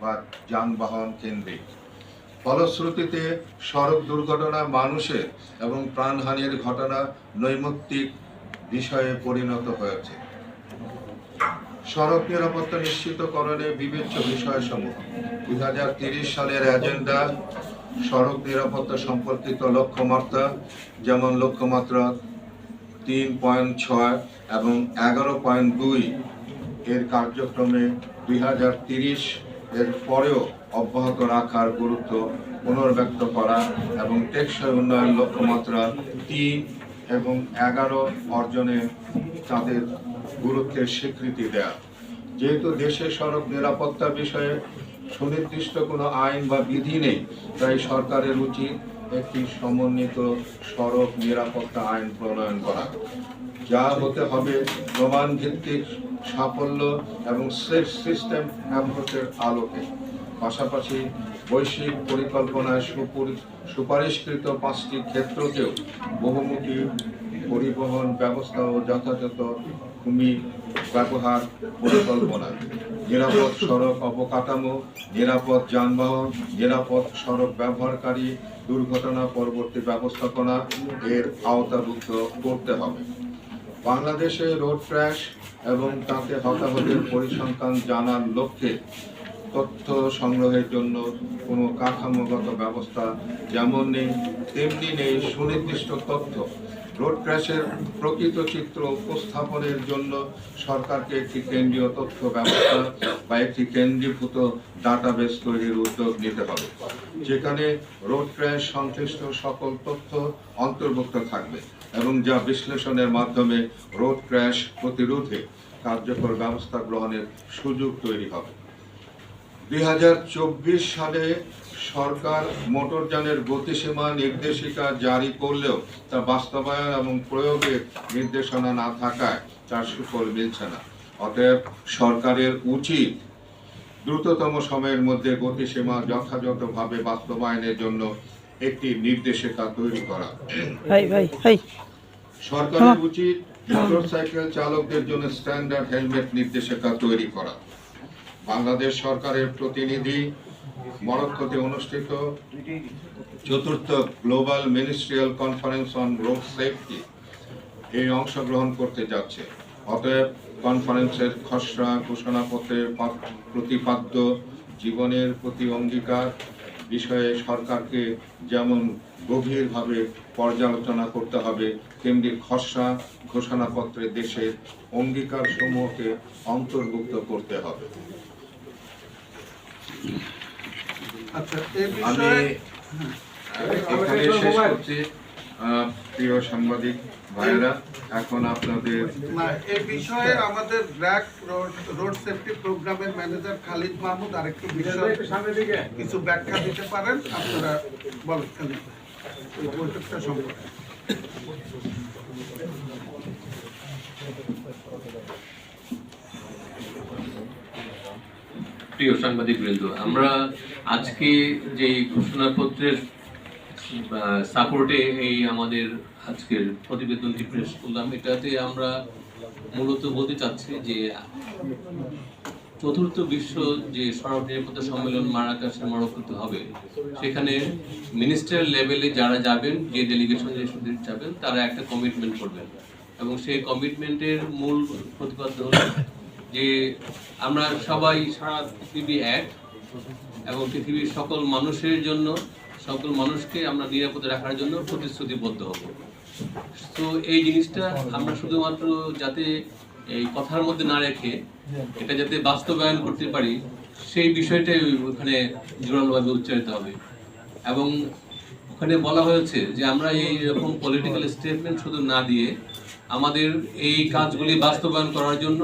বা যানবাহন কেন্দ্রিক। ফলশ্রুতিতে সড়ক দুর্ঘটনা মানুষের এবং প্রাণহানির ঘটনা নৈমিত্তিক বিষয়ে পরিণত হয়েছে। সড়ক নিরাপত্তা নিশ্চিতকরণে বিবেচ্য বিষয়সমূহ। দুই হাজার তিরিশ সালের এজেন্ডা, সড়ক নিরাপত্তা সম্পর্কিত লক্ষ্যমাত্রা, যেমন লক্ষ্যমাত্রা তিন পয়েন্ট ছয় এবং এগারো পয়েন্ট দুই এর কার্যক্রমে দুই এর পরেও অব্যাহত রাখার গুরুত্ব পুনর্ব্যক্ত করা এবং টেকসই উন্নয়ন লক্ষ্যমাত্রা তিন এবং এগারো অর্জনে তাদের গুরুত্বের স্বীকৃতি দেয়া। যেহেতু দেশে সড়ক নিরাপত্তা বিষয়ে সুনির্দিষ্ট কোনো আইন বা বিধি নেই, তাই সরকারের উচিত একটি সমন্বিত সড়ক নিরাপত্তা আইন প্রণয়ন করা। যা হতে হবে প্রমাণ ভিত্তিক সাফল্য এবং সেফ সিস্টেম অ্যাপ্রোচের আলোকে। পাশাপাশি বৈশ্বিক পরিকল্পনায় সুপরি- সুপারিশকৃত পাঁচটি ক্ষেত্রকেও বহুমুখী পরিবহন ব্যবস্থা ও যথাযথ ভূমি ব্যবহার পরিকল্পনা। নিরাপদ সড়ক অবকাঠামো, নিরাপদ যানবাহন, নিরাপদ সড়ক ব্যবহারকারী, দুর্ঘটনা পরবর্তী ব্যবস্থাপনা এর আওতাভুক্ত করতে হবে। বাংলাদেশে রোড ক্র্যাশ এবং তাতে হতাহতের পরিসংখ্যান জানার লক্ষ্যে তথ্য সংগ্রহের জন্য কোনো কাঠামোগত ব্যবস্থা যেমন নেই, তেমনি নেই সুনির্দিষ্ট তথ্য। রোড ক্র্যাশের প্রকৃত চিত্র উপস্থাপনের জন্য সরকারকে একটি কেন্দ্রীয় তথ্য ব্যবস্থা বা একটি কেন্দ্রীভূত ডাটাবেস তৈরির উদ্যোগ নিতে হবে, যেখানে রোড ক্র্যাশ সংশ্লিষ্ট সকল তথ্য অন্তর্ভুক্ত থাকবে। এবং যা বিশ্লেষণের মাধ্যমে রোড ক্র্যাশ প্রতিরোধে কার্যকর ব্যবস্থা গ্রহণের সুযোগ তৈরি হবে। দুই সালে সরকার মোটরযানের গতিসীমা নির্দেশিকা জারি করলেও তা বাস্তবায়ন এবং প্রয়োগের নির্দেশনা না থাকায় তার সুফল মিলছে না। অতএব সরকারের উচিত দ্রুততম সময়ের মধ্যে গতিসীমা যথাযথভাবে বাস্তবায়নের জন্য একটি নির্দেশিকা তৈরি করা। ভাই ভাই ভাই। সরকারের উচিত মোটরসাইকেল চালকদের জন্য স্ট্যান্ডার্ড হেলমেট নির্দেশিকা তৈরি করা। বাংলাদেশ সরকারের প্রতিনিধি মরক্কোতে অনুষ্ঠিত চতুর্থ global ministerial conference on road safety. এই অংশগ্রহণ করতে যাচ্ছে। অতএব কনফারেন্সের খসড়া ঘোষণাপত্রের প্রতিপাদ্য জীবনের প্রতি অঙ্গীকার বিষয়ে সরকারকে যেমন গভীরভাবে পর্যালোচনা করতে হবে তেমনি খসড়া ঘোষণাপত্রে দেশের অঙ্গীকার সমূহকে অন্তর্ভুক্ত করতে হবে। আচ্ছা আমি এখানে শেষ করছি। প্রিয় সাংবাদিক ভাইয়েরা এখন আপনাদের না এই বিষয়ে আমাদের ব্র্যাক রোড রোড সেফটি প্রোগ্রামের ম্যানেজার খালিদ মাহমুদ আরেকটু বিষয় কিছু ব্যাখ্যা দিতে পারেন? আপনারা বলেন খালিদ। এই বৈঠকটা সম্পর্কে। প্রিয় সাংবাদিক বৃন্দ আমরা আজকে যে ঘোষণাপত্রের সাপোর্টে এই আমাদের আজকের প্রতিবেদনটি প্রেস করলাম। এটাতে আমরা মূলত বলতে চাচ্ছি যে, চতুর্থ বিশ্ব যে সড়ক নিরাপত্তা সম্মেলন মারাকাশে, মরক্কোতে হবে, সেখানে মিনিস্টার লেভেলে যারা যাবেন, যে ডেলিগেশন যে যাবেন, তারা একটা কমিটমেন্ট করবেন। এবং সেই কমিটমেন্টের মূল প্রতিপাদ্য হলো যে, আমরা সবাই সারা পৃথিবী এক এবং পৃথিবীর সকল মানুষের জন্য সকল মানুষকে আমরা নিরাপদে রাখার জন্য প্রতিশ্রুতিবদ্ধ হব। তো এই জিনিসটা আমরা শুধুমাত্র যাতে এই কথার মধ্যে না রেখে এটা যাতে বাস্তবায়ন করতে পারি, সেই বিষয়টাই ওখানে জোরালোভাবে উচ্চারিত হবে। এবং ওখানে বলা হয়েছে যে আমরা এই রকম পলিটিক্যাল স্টেটমেন্ট শুধু না দিয়ে আমাদের এই কাজগুলি বাস্তবায়ন করার জন্য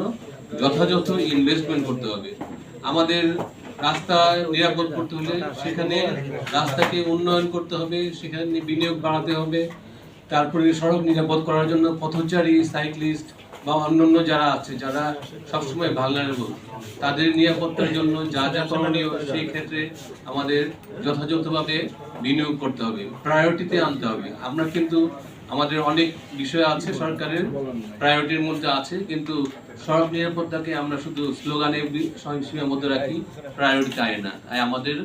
যথাযথ ইনভেস্টমেন্ট করতে হবে। আমাদের রাস্তা নিরাপদ করতে হলে সেখানে রাস্তাকে উন্নয়ন করতে হবে, সেখানে বিনিয়োগ বাড়াতে হবে, তারপরে সড়ক নিরাপদ করার জন্য পথচারী, সাইক্লিস্ট বা অন্যান্য যারা আছে, যারা সবসময় ভালনারেবল তাদের নিরাপত্তার জন্য যা যা করণীয় সেই ক্ষেত্রে আমাদের যথাযথভাবে বিনিয়োগ করতে হবে প্রায়োরিটিতে আনতে হবে। আমরা কিন্তু আমাদের অনেক বিষয় আছে সরকারের প্রায়োরিটির মধ্যে আছে, কিন্তু সড়ক নিরাপত্তাকে আমরা শুধু স্লোগানে মধ্যে রাখি প্রায়োরিটি আয় না। তাই আমাদের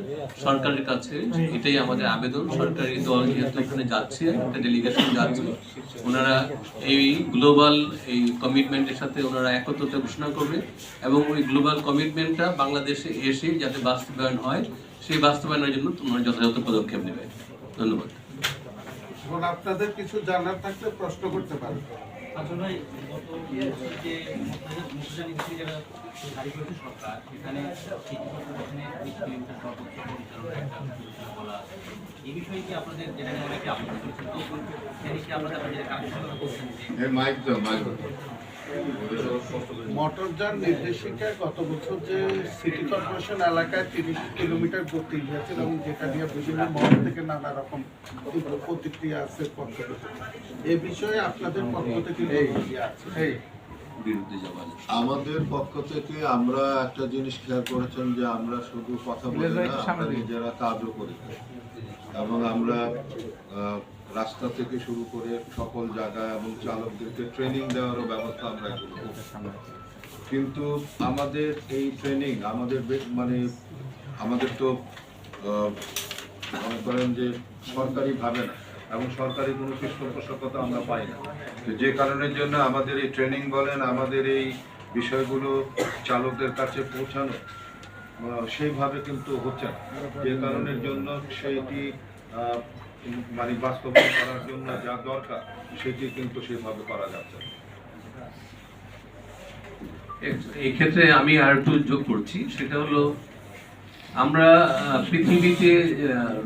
সরকারের কাছে এটাই আমাদের আবেদন। সরকারি দল যেহেতু এখানে যাচ্ছে, একটা ডেলিগেশন যাচ্ছে, ওনারা এই গ্লোবাল এই কমিটমেন্টের সাথে ওনারা একত্রতা ঘোষণা করবে এবং ওই গ্লোবাল কমিটমেন্টটা বাংলাদেশে এসে যাতে বাস্তবায়ন হয়, সেই বাস্তবায়নের জন্য তোমরা যথাযথ পদক্ষেপ নেবে। ধন্যবাদ। এখন আপনাদের কিছু জানার থাকলে প্রশ্ন করতে পারেন। আসলে গত যে মুক্তিযোদ্ধা নীতি যারা জারি সরকার সেখানে সর্বোচ্চ একটা বলা আছে। এই বিষয়ে কি আপনাদের যেটা নিয়ে অনেকে আপনাদের আপনারা যেটা কার্যকর করছেন মাইক মোটরযান নির্দেশিকায় গত বছর যে সিটি কর্পোরেশন এলাকায় তিরিশ কিলোমিটার গতি গিয়েছিল এবং যেটা নিয়ে বিভিন্ন মহল থেকে নানা রকম তীব্র প্রতিক্রিয়া আছে পক্ষ থেকে এ বিষয়ে আপনাদের পক্ষ থেকে আছে? বিরুদ্ধে যাওয়া যায়। আমাদের পক্ষ থেকে আমরা একটা জিনিস খেয়াল করেছেন যে আমরা শুধু কথা বলি না আমরা নিজেরা কাজও করি এবং আমরা আহ, রাস্তা থেকে শুরু করে সকল জায়গায় এবং চালকদেরকে ট্রেনিং দেওয়ারও ব্যবস্থা আমরা করি। কিন্তু আমাদের এই ট্রেনিং আমাদের মানে আমাদের তো আহ, মনে করেন যে সরকারি ভাবে না এবং সরকারি কোনো পৃষ্ঠপোষকতা আমরা পাই না। তো যে কারণের জন্য আমাদের এই ট্রেনিং বলেন, আমাদের এই বিষয়গুলো চালকদের কাছে পৌঁছানো সেইভাবে কিন্তু হচ্ছে না। যে কারণের জন্য সেইটি মানে বাস্তবায়ন করার জন্য যা দরকার, সেটি কিন্তু সেভাবে করা যাচ্ছে না। এ- এই ক্ষেত্রে আমি আর একটু যোগ করছি, সেটা হলো আমরা পৃথিবীতে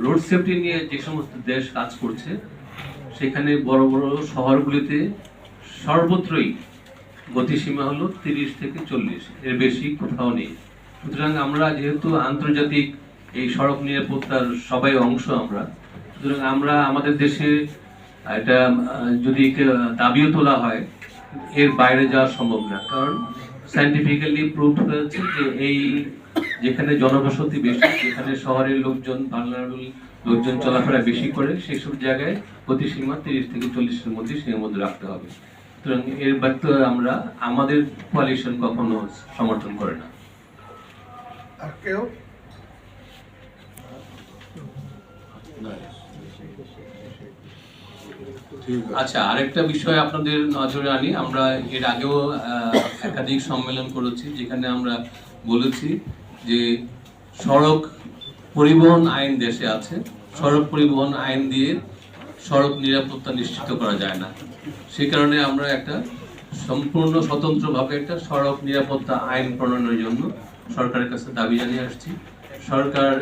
রোড সেফটি নিয়ে যে সমস্ত দেশ কাজ করছে, সেখানে বড় বড় শহরগুলিতে সর্বত্রই গতিসীমা হলো তিরিশ থেকে চল্লিশ, এর বেশি কোথাও নেই। সুতরাং আমরা যেহেতু আন্তর্জাতিক এই সড়ক নিরাপত্তার সবাই অংশ আমরা, সুতরাং আমরা আমাদের দেশে এটা যদি দাবিও তোলা হয়, এর বাইরে যাওয়া সম্ভব না। কারণ সাইন্টিফিক্যালি প্রুভ হয়েছে যে এই যেখানে জনবসতি বেশি যেখানে শহরের লোকজন বাংলার লোকজন চলাফেরা বেশি করে সেসব জায়গায় গতিসীমা তিরিশ থেকে চল্লিশের মধ্যে সীমার মধ্যে রাখতে হবে। সুতরাং এর ব্যর্থ আমরা আমাদের কোয়ালিশন কখনো সমর্থন করে না। আর কেউ? আচ্ছা আরেকটা বিষয় আপনাদের নজরে আনি। আমরা এর আগেও আহ, একাধিক সম্মেলন করেছি যেখানে আমরা বলেছি যে সড়ক পরিবহন আইন দেশে আছে, সড়ক পরিবহন আইন দিয়ে সড়ক নিরাপত্তা নিশ্চিত করা যায় না। সে কারণে আমরা একটা সম্পূর্ণ স্বতন্ত্রভাবে একটা সড়ক নিরাপত্তা আইন প্রণয়নের জন্য সরকারের কাছে দাবি জানিয়ে আসছি। সরকার